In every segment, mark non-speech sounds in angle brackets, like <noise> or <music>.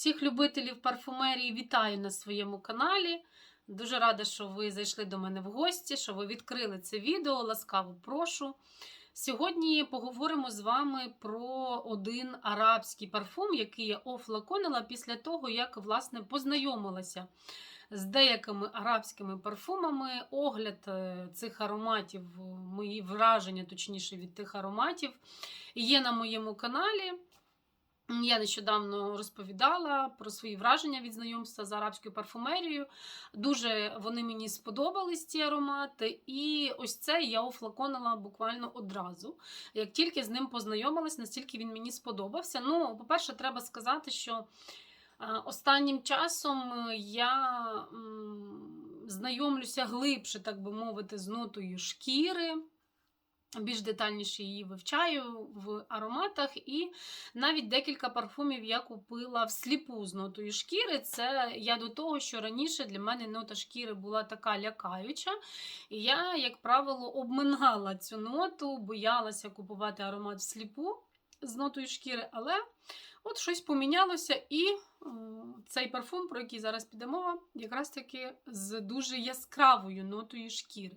Всіх любителів парфумерії вітаю на своєму каналі. Дуже рада, що ви зайшли до мене в гості, що ви відкрили це відео. Ласкаво прошу. Сьогодні поговоримо з вами про один арабський парфум, який я офлаконила після того, як власне познайомилася з деякими арабськими парфумами. Огляд е, цих ароматів, мої враження, точніше, від тих ароматів, є на моєму каналі. Я нещодавно розповідала про свої враження від знайомства з арабською парфумерією. Дуже вони мені сподобались, ці аромати. І ось це я офлаконила буквально одразу. Як тільки з ним познайомилась, настільки він мені сподобався. Ну, по-перше, треба сказати, що е, останнім часом я знайомлюся глибше, так би мовити, з нотою шкіри. Більш детальніше її вивчаю в ароматах, і навіть декілька парфумів я купила всліпу з нотою шкіри. Це я до того, що раніше для мене нота шкіри була така лякаюча. І я, як правило, обминала цю ноту, боялася купувати аромат всліпу з нотою шкіри, але от щось помінялося, і е, цей парфум, про який зараз піде мова, якраз таки з дуже яскравою нотою шкіри.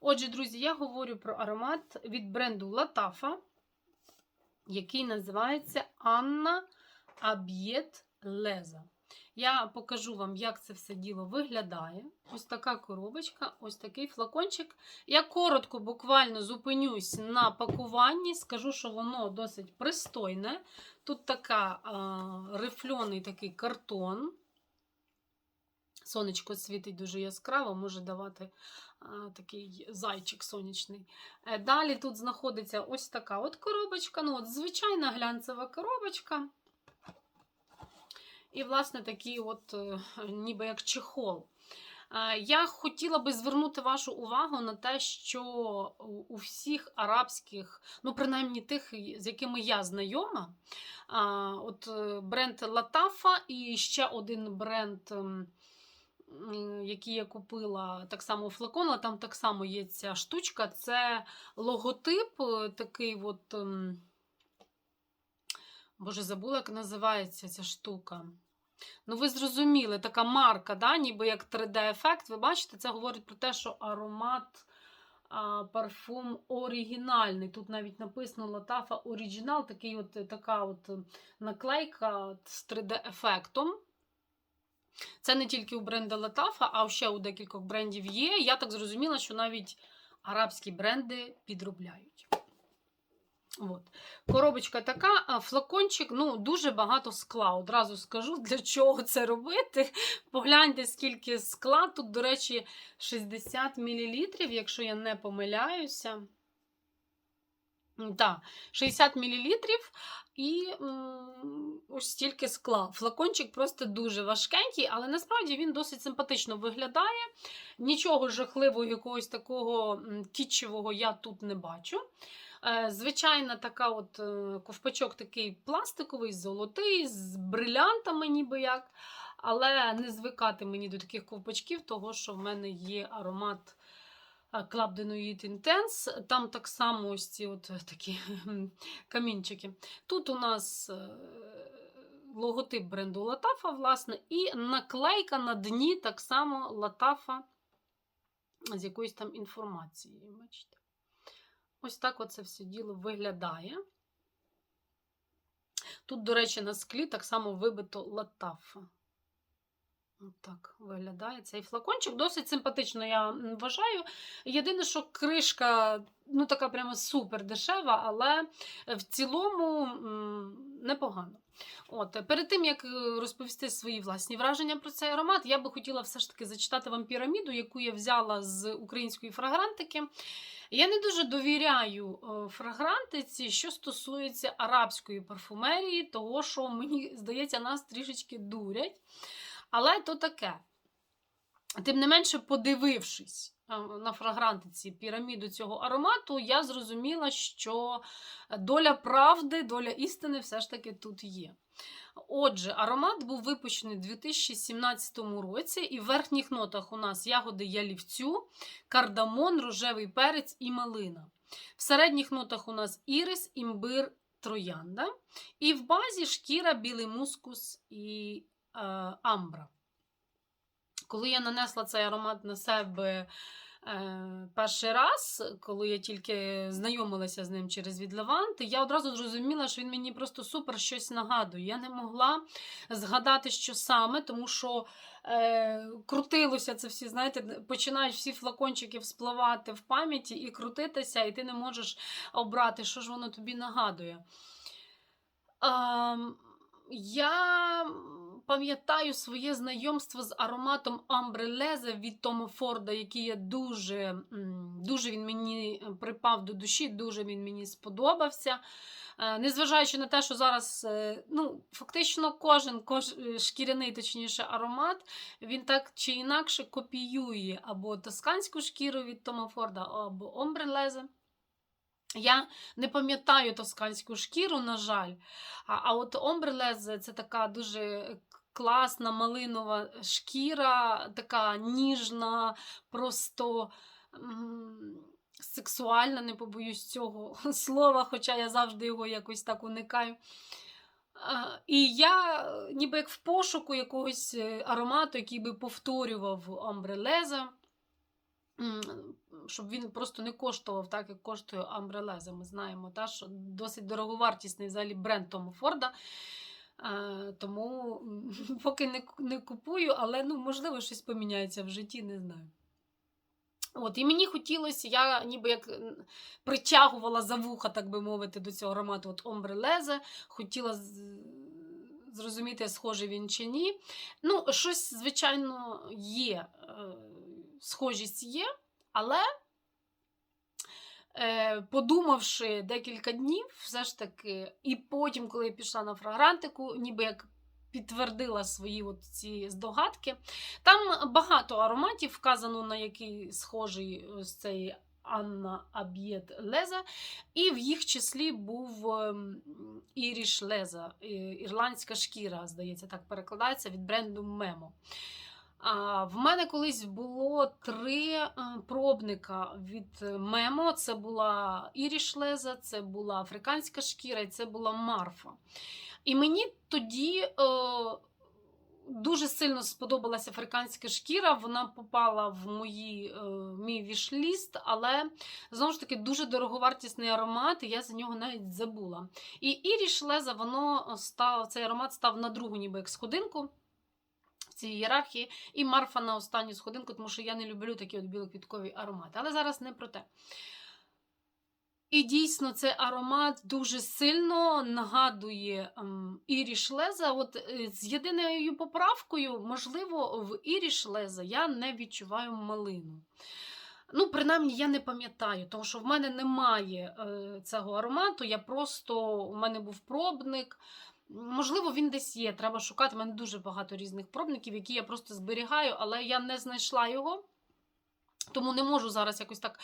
Отже, друзі, я говорю про аромат від бренду Латафа, який називається Анна Аб'єт Леза. Я покажу вам, як це все діло виглядає. Ось така коробочка, ось такий флакончик. Я коротко, буквально зупинюсь на пакуванні, скажу, що воно досить пристойне. Тут така а, рифльоний такий картон. Сонечко світить дуже яскраво, може давати такий зайчик сонячний. Е, Далі тут знаходиться ось така от коробочка, ну от звичайна глянцева коробочка. І, власне, такий от, е, ніби як чехол. Е, Я хотіла би звернути вашу увагу на те, що у всіх арабських, ну, принаймні тих, з якими я знайома, от бренд Латафа і ще один бренд. Ем, Який я купила так само у флакона, там так само є ця штучка. Це логотип, е, такий от. ем, Боже, забула, як називається ця штука. Ну, ви зрозуміли, така марка, да? ніби як 3D-ефект. Ви бачите, це говорить про те, що аромат а, парфум оригінальний. Тут навіть написано Латафа Оригінал, от, така от наклейка з 3D-ефектом. Це не тільки у бренда Латафа, а ще у декількох брендів є. Я так зрозуміла, що навіть арабські бренди підробляють. От. Коробочка така, а флакончик, ну, дуже багато скла. Одразу скажу, для чого це робити. Погляньте, скільки скла. Тут, до речі, 60 мл, якщо я не помиляюся. Так, 60 мл і ось стільки скла. Флакончик просто дуже важкенький, але насправді він досить симпатично виглядає. Нічого жахливого, якогось такого кітчевого я тут не бачу. Е, Звичайна така от е, ковпачок такий пластиковий, золотий, з брилянтами, ніби як. Але не звикати мені до таких ковпачків, того що в мене є аромат е, de Nuit Там так само ось ці от такі <laughs> камінчики. Тут у нас е, логотип бренду Латафа, власне, і наклейка на дні так само Латафа з якоюсь там інформацією. Бачите? Ось так оце все діло виглядає. Тут, до речі, на склі так само вибито латафа. Так виглядає цей флакончик. Досить симпатично, я вважаю. Єдине, що кришка ну, така прямо супер дешева, але в цілому непогано. От, Перед тим, як розповісти свої власні враження про цей аромат, я би хотіла все ж таки зачитати вам піраміду, яку я взяла з української фрагрантики. Я не дуже довіряю е, фрагрантиці, що стосується арабської парфумерії, того, що мені здається, нас трішечки дурять. Але то таке. Тим не менше, подивившись е, на фрагрантиці піраміду цього аромату, я зрозуміла, що доля правди, доля істини все ж таки тут є. Отже, аромат був випущений у 2017 році, і в верхніх нотах у нас ягоди ялівцю, кардамон, рожевий перець і малина. В середніх нотах у нас ірис, імбир троянда. І в базі шкіра, білий мускус і амбра. Коли я нанесла цей аромат на себе е, перший раз, коли я тільки знайомилася з ним через відлевант, я одразу зрозуміла, що він мені просто супер щось нагадує. Я не могла згадати, що саме, тому що е, крутилося це всі, знаєте, починають всі флакончики вспливати в пам'яті і крутитися, і ти не можеш обрати, що ж воно тобі нагадує. Ем, я пам'ятаю своє знайомство з ароматом Амбрелеза від Тома Форда, який я дуже, дуже він мені припав до душі, дуже він мені сподобався. Е, Незважаючи на те, що зараз е, ну, фактично кожен кож, е, шкіряний, точніше, аромат, він так чи інакше копіює або тосканську шкіру від Тома Форда, або Омбрелезе. Я не пам'ятаю тосканську шкіру, на жаль. А, а от омбрелезе це така дуже класна малинова шкіра, така ніжна, просто сексуальна, не побоюсь цього <laughs> слова, хоча я завжди його якось так уникаю. І я ніби як в пошуку якогось е, аромату, який би повторював омбрелеза. М, щоб він просто не коштував так, як коштує Амбрелеза. Ми знаємо, та, що досить дороговартісний взагалі бренд Тому Форда. Тому <laughs> поки не, не купую, але ну, можливо щось поміняється в житті, не знаю. От, і мені хотілося, я ніби як притягувала за вуха, так би мовити, до цього аромату от Омбрелезе, хотіла зрозуміти, схожий він чи ні. Ну, щось, звичайно, є, е, схожість є, але подумавши декілька днів, все ж таки, і потім, коли я пішла на фрагрантику, ніби як підтвердила свої от ці здогадки. Там багато ароматів, вказано, на який схожий ось цей Анна Аб'єт Леза, і в їх числі був ем, Іріш Леза, е, ірландська шкіра, здається, так перекладається від бренду Мемо. А, в мене колись було три е, пробника від Мемо. Це була Іріш Леза, це була африканська шкіра і це була Марфа. І мені тоді е, дуже сильно сподобалася африканська шкіра. Вона попала в мої, е, мій вішліст, але знову ж таки дуже дороговартісний аромат, і я за нього навіть забула. І Іріш Леза, воно став, цей аромат став на другу, ніби як сходинку. Цій ієрархії, і Марфа на останню сходинку, тому що я не люблю такі от білоквіткові аромати. Але зараз не про те. І дійсно, цей аромат дуже сильно нагадує ем, Іріш Леза. От е, з єдиною поправкою, можливо, в Іріш Леза я не відчуваю малину. Ну, принаймні, я не пам'ятаю, тому що в мене немає е, цього аромату. Я просто у мене був пробник. Можливо, він десь є. Треба шукати. У мене дуже багато різних пробників, які я просто зберігаю, але я не знайшла його. Тому не можу зараз якось так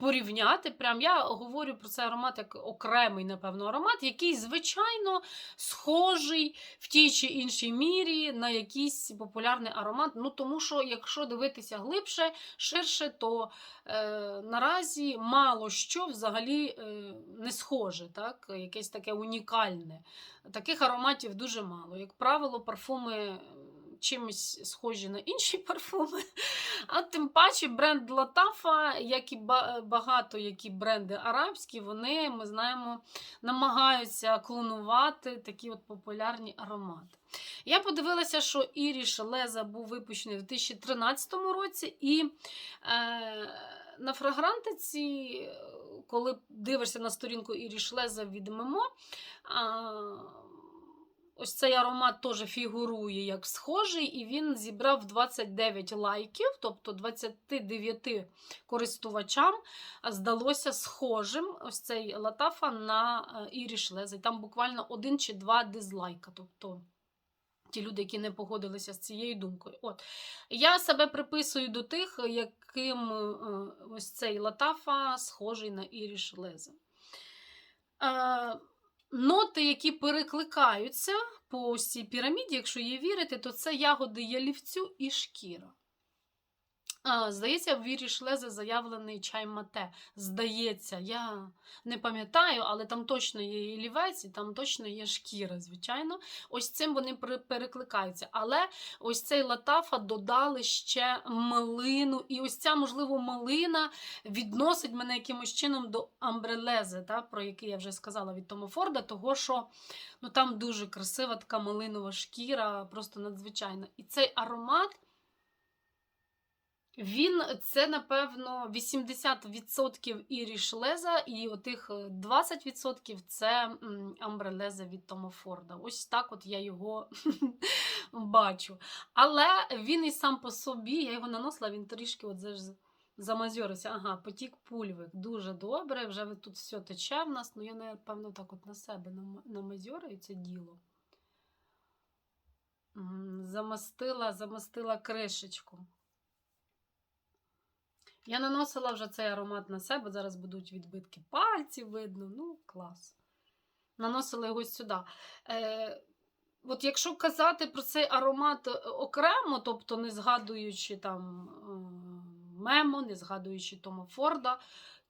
порівняти. Прям я говорю про цей аромат як окремий, напевно, аромат, який, звичайно, схожий в тій чи іншій мірі на якийсь популярний аромат. Ну, тому що, якщо дивитися глибше, ширше, то е, наразі мало що взагалі е, не схоже, так? якесь таке унікальне. Таких ароматів дуже мало. Як правило, парфуми. Чимось схожі на інші <laughs> парфуми. А тим паче бренд Латафа, як і багато які бренди арабські, вони, ми знаємо, намагаються клонувати такі от популярні аромати. Я подивилася, що Іріш Леза був випущений у 2013 році, і е, на фрагрантиці, коли дивишся на сторінку Іріш Леза від Мемо, а, Ось цей аромат теж фігурує як схожий, і він зібрав 29 лайків, тобто 29 користувачам здалося схожим ось цей латафа на е, Іріш Леза. Там буквально один чи два дизлайка. Тобто ті люди, які не погодилися з цією думкою. От. Я себе приписую до тих, яким е, ось цей латафа схожий на Іріш Леза. Ноти, які перекликаються по усій піраміді, якщо її вірити, то це ягоди ялівцю і шкіра. А, Здається, в вірі Шлезе заявлений чай мате. Здається, я не пам'ятаю, але там точно є і лівець, і там точно є шкіра, звичайно. Ось цим вони пере- перекликаються. Але ось цей латафа додали ще малину. І ось ця, можливо, малина відносить мене якимось чином до амбрелези, та, про який я вже сказала від Тома Форда, того що ну, там дуже красива така малинова шкіра, просто надзвичайна. І цей аромат. Він це, напевно, 80% Іріш Леза, і отих е, 20% це Амбрелеза від Тома Форда. Ось так от я його <laughs> бачу. Але він і сам по собі, я його наносила, він трішки от замазьорився. Ага, потік пульвик. Дуже добре. Вже тут все тече в нас. Ну я, напевно, так от на себе нам- намазьорюю це діло. Замастила, замастила кришечку. Я наносила вже цей аромат на себе, зараз будуть відбитки пальців видно. Ну, клас. Наносила його сюди. Е, от якщо казати про цей аромат е, окремо, тобто не згадуючи там е, Мемо, не згадуючи Тома Форда,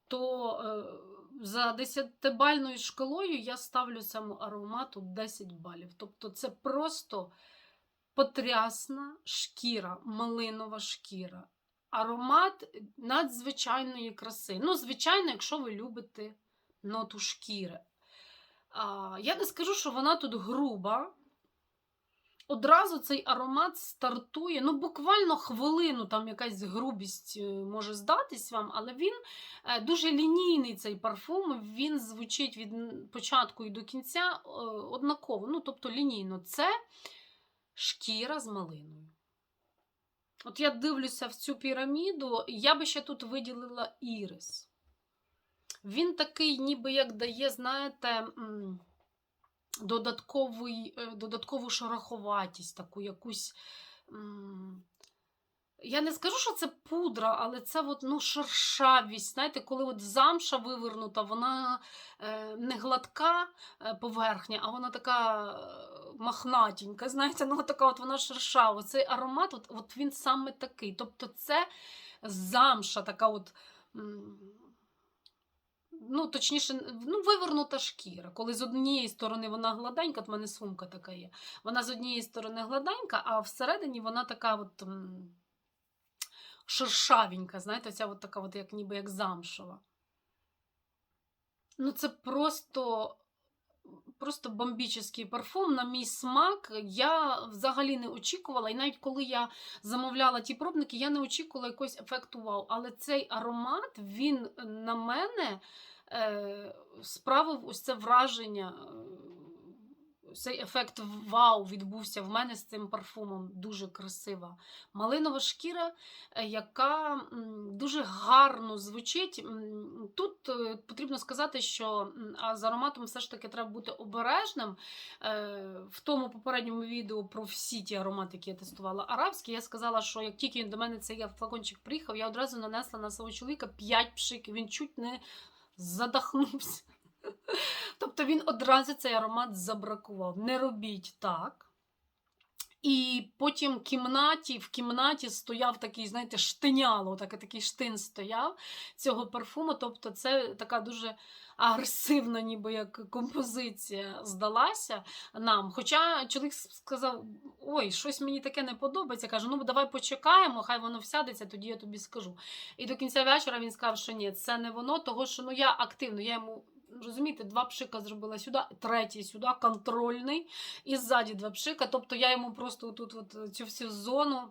то е, за 10-бальною шкалою я ставлю цьому аромату 10 балів. Тобто це просто потрясна шкіра, малинова шкіра. Аромат надзвичайної краси. Ну, звичайно, якщо ви любите ноту шкіри. А, я не скажу, що вона тут груба. Одразу цей аромат стартує, ну, буквально хвилину, там якась грубість е, може здатись вам, але він е, дуже лінійний цей парфум. Він звучить від початку і до кінця е, однаково. Ну, тобто лінійно. Це шкіра з малиною. От я дивлюся в цю піраміду, я би ще тут виділила ірис. Він такий, ніби як дає, знаєте, додатковий, е, додаткову шороховатість, таку якусь. Я не скажу, що це пудра, але це от, ну, шершавість. Знаєте, коли от замша вивернута, вона е, не гладка е, поверхня, а вона така е, махнатенька. Знаєте, ну така от вона шершава. Цей аромат, от, от він саме такий. Тобто це замша, така от. Ну, точніше, ну, вивернута шкіра. Коли з однієї сторони вона гладенька, от в мене сумка така є. Вона з однієї сторони гладенька, а всередині вона така от шершавенька, знаєте, ця от така, от, як ніби як замшова. Ну, це просто. Просто бомбічний парфум на мій смак. Я взагалі не очікувала. І навіть коли я замовляла ті пробники, я не очікувала якогось ефекту вау. Але цей аромат, він на мене е, справив ось це враження. Цей ефект вау відбувся в мене з цим парфумом. Дуже красива. Малинова шкіра, е, яка дуже гарно звучить. Тут е, потрібно сказати, що з ароматом все ж таки треба бути обережним. Е, В тому попередньому відео про всі ті аромати, які я тестувала арабські, я сказала, що як тільки він до мене цей флакончик приїхав, я одразу нанесла на свого чоловіка 5 пшиків. Він чуть не задахнувся. Тобто він одразу цей аромат забракував. Не робіть так. І потім кімнаті, в кімнаті стояв такий, знаєте, штиняло, так, такий штин стояв цього парфуму. Тобто це така дуже агресивна, ніби як композиція здалася нам. Хоча чоловік сказав: ой, щось мені таке не подобається. Каже, ну давай почекаємо, хай воно всядеться, тоді я тобі скажу. І до кінця вечора він сказав, що ні, це не воно, того що ну я активно, я йому. Розумієте, два пшика зробила сюди, третій сюди, контрольний, і ззаді два пшика. Тобто я йому просто тут от цю всю зону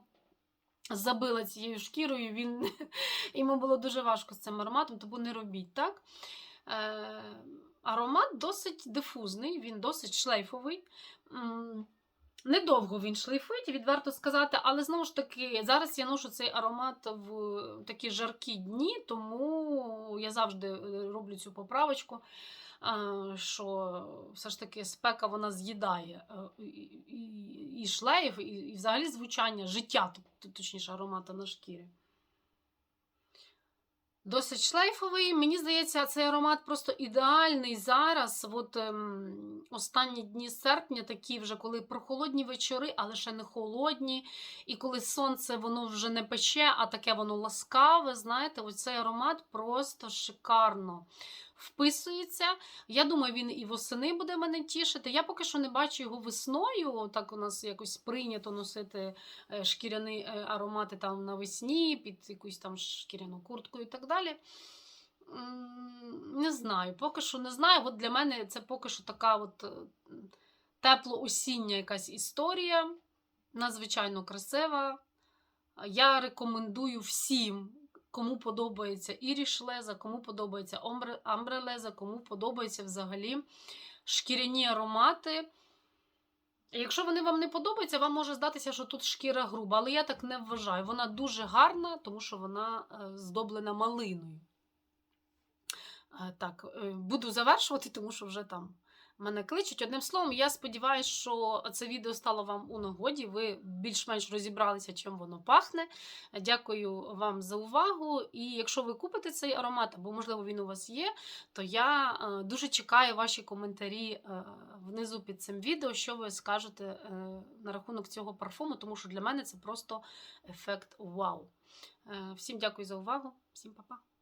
забила цією шкірою. Він... <laughs> Йому було дуже важко з цим ароматом, тому не робіть так. Е... Аромат досить дифузний, він досить шлейфовий. Недовго він шлейфить, відверто сказати, але знову ж таки, зараз я ношу цей аромат в такі жаркі дні, тому я завжди е, роблю цю поправочку, е, що все ж таки спека вона з'їдає е, і, шлейф, і взагалі звучання, життя, точніше, аромата на шкірі. Досить шлейфовий. Мені здається, цей аромат просто ідеальний зараз. От ем, останні дні серпня, такі вже коли прохолодні вечори, але ще не холодні. І коли сонце воно вже не пече, а таке воно ласкаве. Знаєте, оцей аромат просто шикарно вписується. Я думаю, він і восени буде мене тішити. Я поки що не бачу його весною. Так у нас якось прийнято носити е, шкіряні е, аромати там навесні, під якусь там шкіряну куртку і так далі. Не знаю, поки що не знаю. От для мене це поки що така от е, тепло-осіння якась історія, надзвичайно красива. Я рекомендую всім, кому подобається Іріш Леза, кому подобається Омбре- Амбре Леза, кому подобаються взагалі шкіряні аромати. Якщо вони вам не подобаються, вам може здатися, що тут шкіра груба, але я так не вважаю. Вона дуже гарна, тому що вона е, здоблена малиною. Е, Так, е, буду завершувати, тому що вже там мене кличуть. Одним словом, я сподіваюся, що це відео стало вам у нагоді. Ви більш-менш розібралися, чим воно пахне. Дякую вам за увагу. І якщо ви купите цей аромат, або, можливо, він у вас є, то я е, дуже чекаю ваші коментарі е, внизу під цим відео, що ви скажете е, на рахунок цього парфуму, тому що для мене це просто ефект вау. Всім дякую за увагу, всім па-па.